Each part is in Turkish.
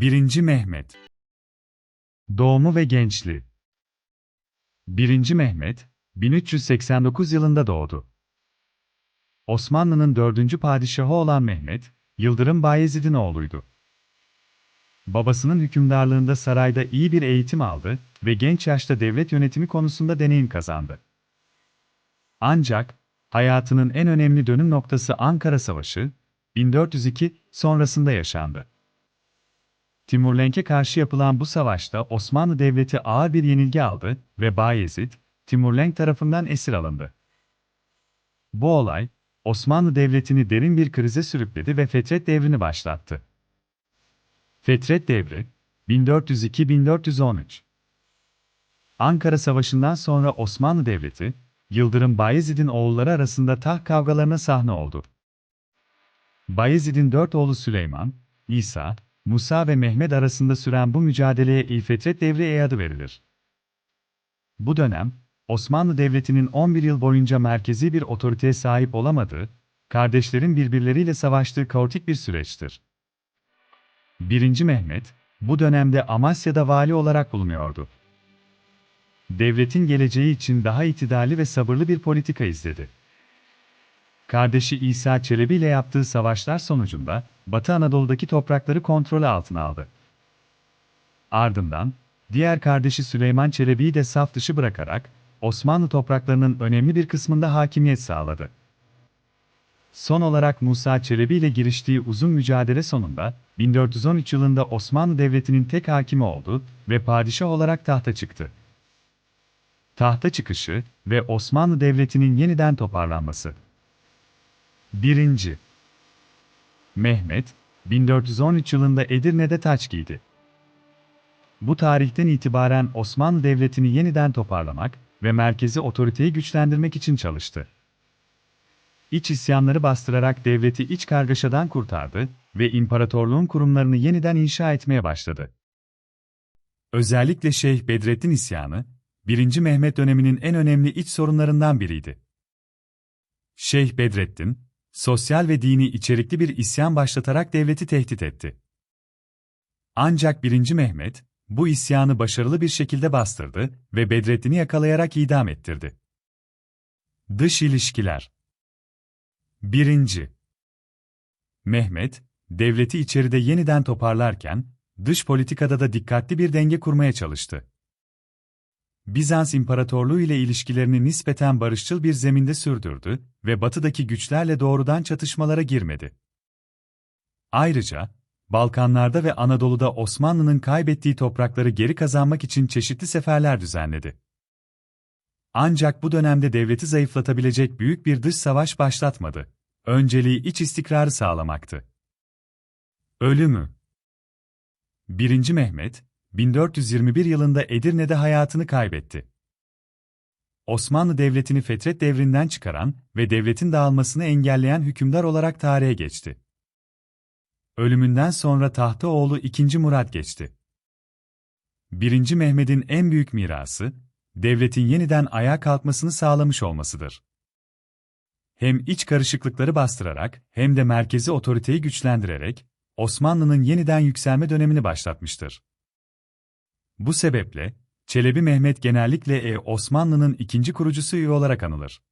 1. Mehmet Doğumu ve gençliği 1. Mehmet, 1389 yılında doğdu. Osmanlı'nın dördüncü padişahı olan Mehmet, Yıldırım Bayezid'in oğluydu. Babasının hükümdarlığında sarayda iyi bir eğitim aldı ve genç yaşta devlet yönetimi konusunda deneyim kazandı. Ancak, hayatının en önemli dönüm noktası Ankara Savaşı, 1402 sonrasında yaşandı. Timurlenk'e karşı yapılan bu savaşta Osmanlı Devleti ağır bir yenilgi aldı ve Bayezid, Timurlenk tarafından esir alındı. Bu olay, Osmanlı Devleti'ni derin bir krize sürükledi ve Fetret Devri'ni başlattı. Fetret Devri, 1402-1413 Ankara Savaşı'ndan sonra Osmanlı Devleti, Yıldırım Bayezid'in oğulları arasında taht kavgalarına sahne oldu. Bayezid'in dört oğlu Süleyman, İsa, Musa ve Mehmet arasında süren bu mücadeleye İlfetret Devri adı verilir. Bu dönem, Osmanlı Devleti'nin 11 yıl boyunca merkezi bir otoriteye sahip olamadığı, kardeşlerin birbirleriyle savaştığı kaotik bir süreçtir. 1. Mehmet, bu dönemde Amasya'da vali olarak bulunuyordu. Devletin geleceği için daha itidalli ve sabırlı bir politika izledi. Kardeşi İsa Çelebi ile yaptığı savaşlar sonucunda Batı Anadolu'daki toprakları kontrolü altına aldı. Ardından, diğer kardeşi Süleyman Çelebi'yi de saf dışı bırakarak Osmanlı topraklarının önemli bir kısmında hakimiyet sağladı. Son olarak Musa Çelebi ile giriştiği uzun mücadele sonunda 1413 yılında Osmanlı Devleti'nin tek hakimi oldu ve padişah olarak tahta çıktı. Tahta çıkışı ve Osmanlı Devleti'nin yeniden toparlanması. 1. Mehmet, 1413 yılında Edirne'de taç giydi. Bu tarihten itibaren Osmanlı Devleti'ni yeniden toparlamak ve merkezi otoriteyi güçlendirmek için çalıştı. İç isyanları bastırarak devleti iç kargaşadan kurtardı ve imparatorluğun kurumlarını yeniden inşa etmeye başladı. Özellikle Şeyh Bedrettin isyanı, 1. Mehmet döneminin en önemli iç sorunlarından biriydi. Şeyh Bedrettin, sosyal ve dini içerikli bir isyan başlatarak devleti tehdit etti. Ancak 1. Mehmet, bu isyanı başarılı bir şekilde bastırdı ve Bedrettin'i yakalayarak idam ettirdi. Dış ilişkiler 1. Mehmet, devleti içeride yeniden toparlarken, dış politikada da dikkatli bir denge kurmaya çalıştı. Bizans İmparatorluğu ile ilişkilerini nispeten barışçıl bir zeminde sürdürdü ve batıdaki güçlerle doğrudan çatışmalara girmedi. Ayrıca, Balkanlarda ve Anadolu'da Osmanlı'nın kaybettiği toprakları geri kazanmak için çeşitli seferler düzenledi. Ancak bu dönemde devleti zayıflatabilecek büyük bir dış savaş başlatmadı. Önceliği iç istikrarı sağlamaktı. Ölümü 1. Mehmet, 1421 yılında Edirne'de hayatını kaybetti. Osmanlı Devleti'ni Fetret devrinden çıkaran ve devletin dağılmasını engelleyen hükümdar olarak tarihe geçti. Ölümünden sonra tahta oğlu 2. Murat geçti. 1. Mehmet'in en büyük mirası, devletin yeniden ayağa kalkmasını sağlamış olmasıdır. Hem iç karışıklıkları bastırarak hem de merkezi otoriteyi güçlendirerek Osmanlı'nın yeniden yükselme dönemini başlatmıştır. Bu sebeple, Çelebi Mehmet genellikle e Osmanlı'nın ikinci kurucusu üye olarak anılır.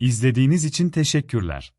İzlediğiniz için teşekkürler.